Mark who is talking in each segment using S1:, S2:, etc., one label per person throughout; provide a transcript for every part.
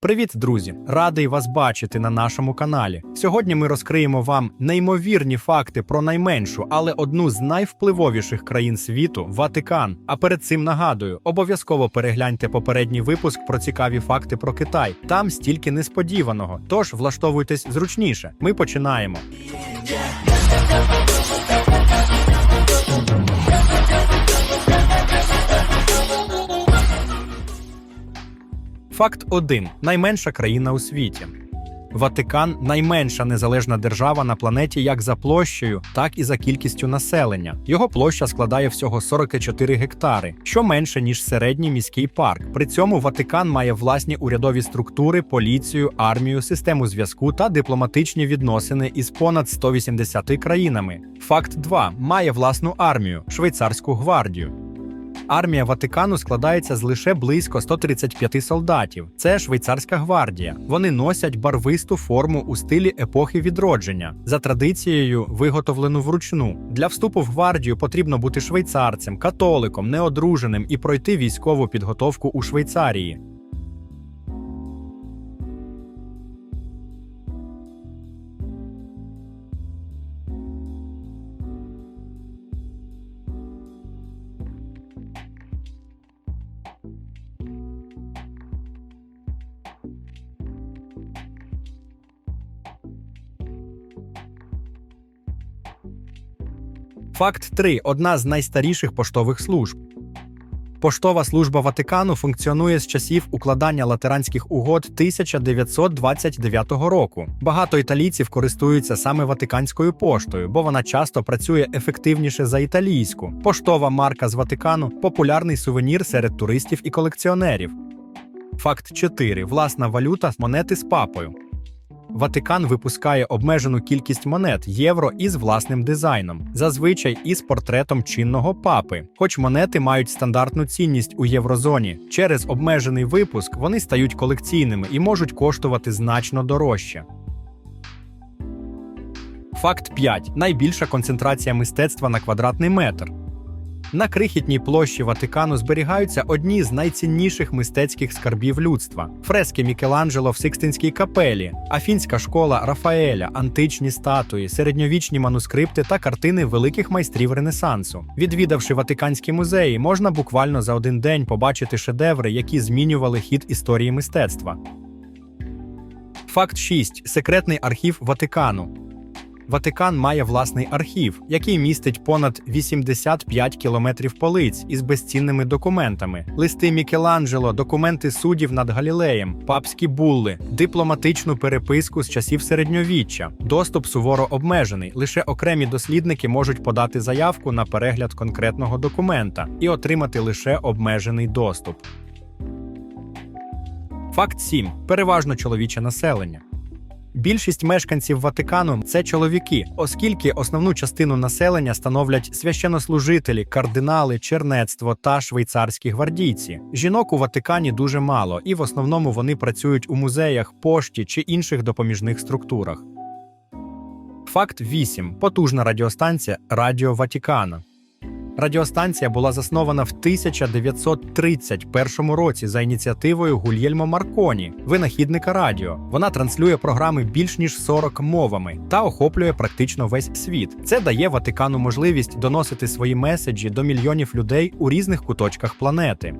S1: Привіт, друзі! Радий вас бачити на нашому каналі. Сьогодні ми розкриємо вам неймовірні факти про найменшу, але одну з найвпливовіших країн світу Ватикан. А перед цим нагадую, обов'язково перегляньте попередній випуск про цікаві факти про Китай. Там стільки несподіваного. Тож влаштовуйтесь зручніше. Ми починаємо. Факт 1. найменша країна у світі. Ватикан найменша незалежна держава на планеті як за площею, так і за кількістю населення. Його площа складає всього 44 гектари, що менше ніж середній міський парк. При цьому Ватикан має власні урядові структури, поліцію, армію, систему зв'язку та дипломатичні відносини із понад 180 країнами. Факт 2. має власну армію швейцарську гвардію. Армія Ватикану складається з лише близько 135 солдатів. Це швейцарська гвардія. Вони носять барвисту форму у стилі епохи відродження, за традицією, виготовлену вручну. Для вступу в гвардію потрібно бути швейцарцем, католиком, неодруженим і пройти військову підготовку у Швейцарії. Факт 3. одна з найстаріших поштових служб. Поштова служба Ватикану функціонує з часів укладання латеранських угод 1929 року. Багато італійців користуються саме ватиканською поштою, бо вона часто працює ефективніше за італійську. Поштова марка з Ватикану популярний сувенір серед туристів і колекціонерів. Факт 4. власна валюта монети з папою. Ватикан випускає обмежену кількість монет євро із власним дизайном, зазвичай із портретом чинного папи. Хоч монети мають стандартну цінність у єврозоні, через обмежений випуск вони стають колекційними і можуть коштувати значно дорожче. Факт 5. найбільша концентрація мистецтва на квадратний метр. На крихітній площі Ватикану зберігаються одні з найцінніших мистецьких скарбів людства: фрески Мікеланджело в Сикстинській капелі, афінська школа Рафаеля, античні статуї, середньовічні манускрипти та картини великих майстрів Ренесансу. Відвідавши Ватиканські музеї, можна буквально за один день побачити шедеври, які змінювали хід історії мистецтва. Факт 6. секретний архів Ватикану. Ватикан має власний архів, який містить понад 85 кілометрів полиць із безцінними документами: листи Мікеланджело, документи суддів над Галілеєм, папські булли, дипломатичну переписку з часів середньовіччя. Доступ суворо обмежений. Лише окремі дослідники можуть подати заявку на перегляд конкретного документа і отримати лише обмежений доступ. Факт 7. переважно чоловіче населення. Більшість мешканців Ватикану це чоловіки, оскільки основну частину населення становлять священнослужителі, кардинали, чернецтво та швейцарські гвардійці. Жінок у Ватикані дуже мало, і в основному вони працюють у музеях, пошті чи інших допоміжних структурах. Факт 8. потужна радіостанція Радіо Ватикана. Радіостанція була заснована в 1931 році за ініціативою Гульєльмо Марконі, винахідника радіо. Вона транслює програми більш ніж 40 мовами та охоплює практично весь світ. Це дає Ватикану можливість доносити свої меседжі до мільйонів людей у різних куточках планети.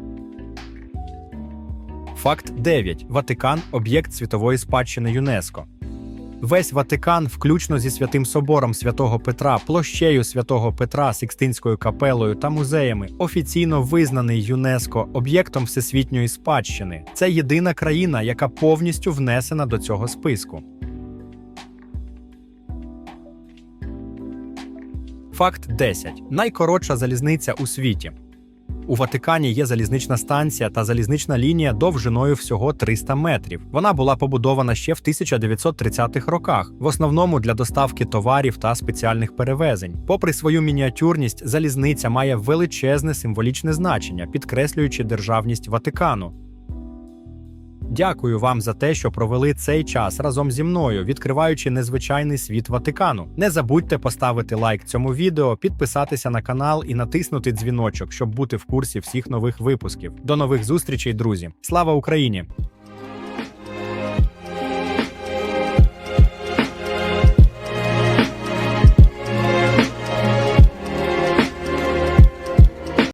S1: Факт 9. Ватикан об'єкт світової спадщини ЮНЕСКО. Весь Ватикан, включно зі святим собором святого Петра, площею святого Петра, Сикстинською капелою та музеями, офіційно визнаний ЮНЕСКО об'єктом всесвітньої спадщини. Це єдина країна, яка повністю внесена до цього списку. Факт 10. найкоротша залізниця у світі. У Ватикані є залізнична станція та залізнична лінія довжиною всього 300 метрів. Вона була побудована ще в 1930-х роках, в основному для доставки товарів та спеціальних перевезень. Попри свою мініатюрність, залізниця має величезне символічне значення, підкреслюючи державність Ватикану. Дякую вам за те, що провели цей час разом зі мною, відкриваючи незвичайний світ Ватикану. Не забудьте поставити лайк цьому відео, підписатися на канал і натиснути дзвіночок, щоб бути в курсі всіх нових випусків. До нових зустрічей, друзі! Слава Україні!